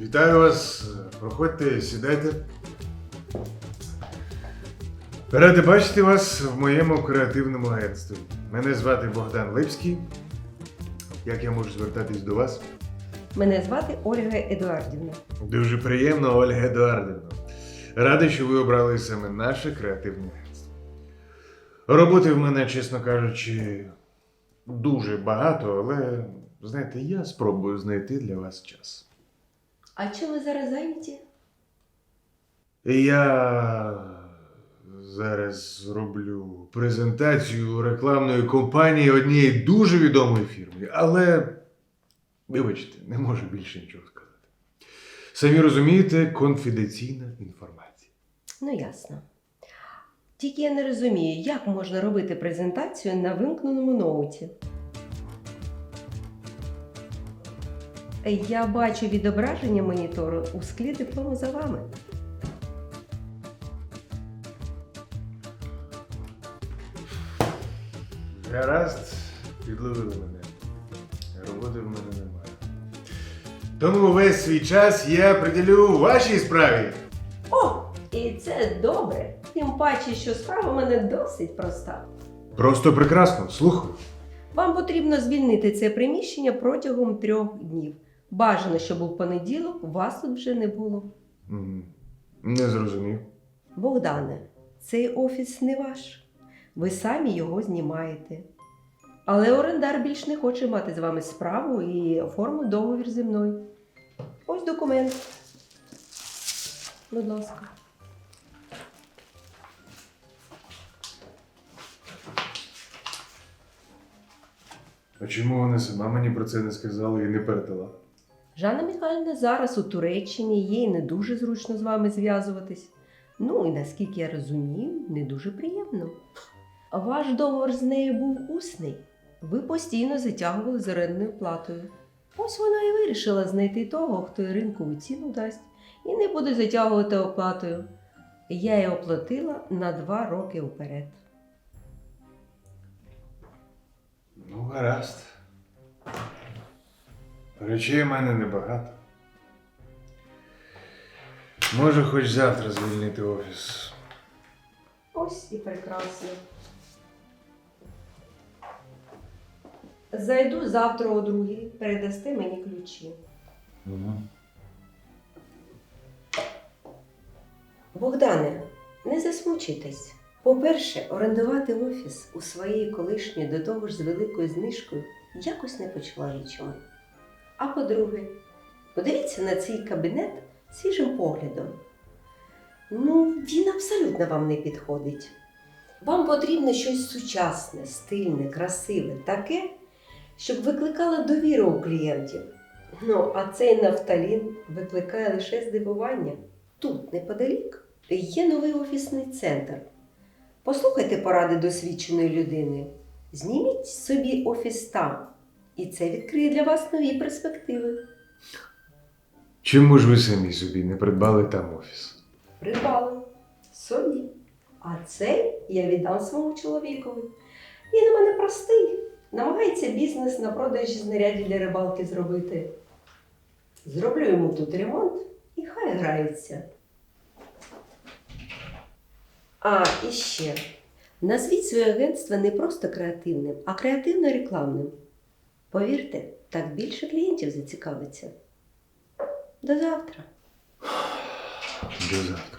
Вітаю вас. Проходьте, сідайте. Радий бачити вас в моєму креативному агентстві. Мене звати Богдан Липський. Як я можу звертатись до вас? Мене звати Ольга Едуардівна. Дуже приємно, Ольга Едуардівна. Радий, що ви обрали саме наше креативне агентство. Роботи в мене, чесно кажучи, дуже багато, але знаєте, я спробую знайти для вас час. А чим ви зараз зайняті? Я зараз зроблю презентацію рекламної кампанії однієї дуже відомої фірми, але вибачте, не можу більше нічого сказати. Самі розумієте, конфіденційна інформація. Ну, ясно. Тільки я не розумію, як можна робити презентацію на вимкненому ноуті. Я бачу відображення монітору у склі диплому за вами. Гаразд, підловили мене. Роботи в мене немає. Тому весь свій час я приділю вашій справі. О! І це добре. Тим паче, що справа у мене досить проста. Просто прекрасно, слухаю. Вам потрібно звільнити це приміщення протягом трьох днів. Бажано, щоб у понеділок вас тут вже не було. Не зрозумів. Богдане, цей офіс не ваш. Ви самі його знімаєте. Але орендар більш не хоче мати з вами справу і оформив договір зі мною. Ось документ. Будь ласка. А чому вона сама мені про це не сказала і не передала? Жанна Михайлівна зараз у Туреччині, їй не дуже зручно з вами зв'язуватись. Ну і наскільки я розумію, не дуже приємно. Ваш договор з нею був усний. Ви постійно затягували з орендною платою. Ось вона і вирішила знайти того, хто їй ринкову ціну дасть, і не буде затягувати оплатою. Я її оплатила на два роки вперед. Ну, гаразд. Речей в мене небагато. Може, хоч завтра звільнити офіс. Ось і прекрасно. Зайду завтра о другій, передасте мені ключі. Угу. Богдане, не засмучуйтесь. По-перше, орендувати офіс у своїй колишньої до того ж з великою знижкою якось не по-чоловічому. А по-друге, подивіться на цей кабінет свіжим поглядом. Ну, він абсолютно вам не підходить. Вам потрібно щось сучасне, стильне, красиве, таке, щоб викликало довіру у клієнтів. Ну, а цей нафталін викликає лише здивування. Тут, неподалік, є новий офісний центр. Послухайте поради досвідченої людини. Зніміть собі офіс там, і це відкриє для вас нові перспективи. Чому ж ви самі собі не придбали там офіс? Придбали собі. А цей я віддам своєму чоловікові. Він у мене простий. Намагається бізнес на продажі знарядів для рибалки зробити. Зроблю йому тут ремонт і хай грається. А, і ще. Назвіть своє агентство не просто креативним, а креативно рекламним. Повірте, так більше клієнтів зацікавиться. До завтра. До завтра.